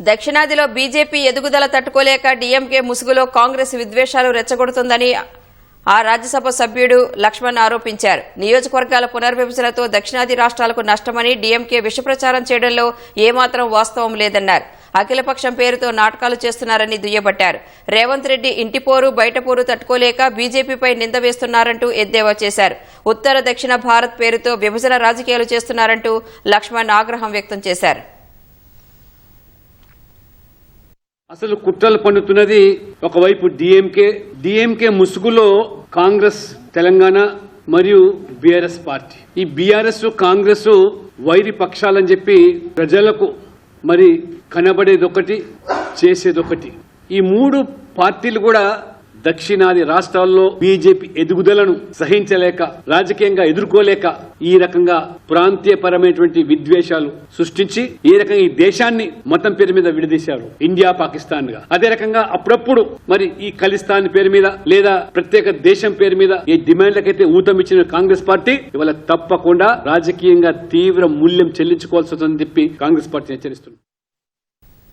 దక్షిణాదిలో బీజేపీ ఎదుగుదల తట్టుకోలేక డీఎంకే ముసుగులో కాంగ్రెస్ విద్వేషాలు రెచ్చగొడుతుందని ఆ రాజ్యసభ సభ్యుడు లక్ష్మణ్ ఆరోపించారు. నియోజకవర్గాల పునర్విభజనతో దక్షిణాది రాష్ట్రాలకు నష్టమని డీఎంకే విషప్రచారం చేయడంలో ఏమాత్రం వాస్తవం లేదన్నారు. అఖిలపక్షం పేరుతో నాటకాలు చేస్తున్నారని దుయ్యబట్టారు. రేవంత్ రెడ్డి ఇంటిపోరు బయటపోరు తట్టుకోలేక బీజేపీపై నింద వేస్తున్నారంటూ ఎద్దేవా చేశారు. ఉత్తర దక్షిణ భారత్ పేరుతో విభజన రాజకీయాలు చేస్తున్నారంటూ లక్ష్మణ్ ఆగ్రహం వ్యక్తం చేశారు. అసలు కుట్రలు పండుతున్నది ఒకవైపు డిఎంకే డిఎంకే ముసుగులో కాంగ్రెస్ తెలంగాణ మరియు బీఆర్ఎస్ పార్టీ. ఈ బీఆర్ఎస్ కాంగ్రెస్ వైరి పక్షాలని చెప్పి ప్రజలకు మరి కనబడేదొకటి చేసేదొకటి. ఈ మూడు పార్టీలు కూడా దక్షిణాది రాష్ట్రాల్లో బీజేపీ ఎదుగుదలను సహించలేక రాజకీయంగా ఎదుర్కోలేక ఈ రకంగా ప్రాంతీయపరమైనటువంటి విద్వేషాలు సృష్టించి ఈ రకంగా ఈ దేశాన్ని మతం పేరు మీద విడదీశారు ఇండియా పాకిస్తాన్గా అదే రకంగా అప్పుడప్పుడు మరి ఈ ఖలిస్తాన్ పేరు మీద లేదా ప్రత్యేక దేశం పేరు మీద ఈ డిమాండ్లకైతే ఊతం ఇచ్చిన కాంగ్రెస్ పార్టీ ఇవాళ తప్పకుండా రాజకీయంగా తీవ్ర మూల్యం చెల్లించుకోవాల్సి వస్తుందని చెప్పి కాంగ్రెస్ పార్టీ హెచ్చరిస్తుంది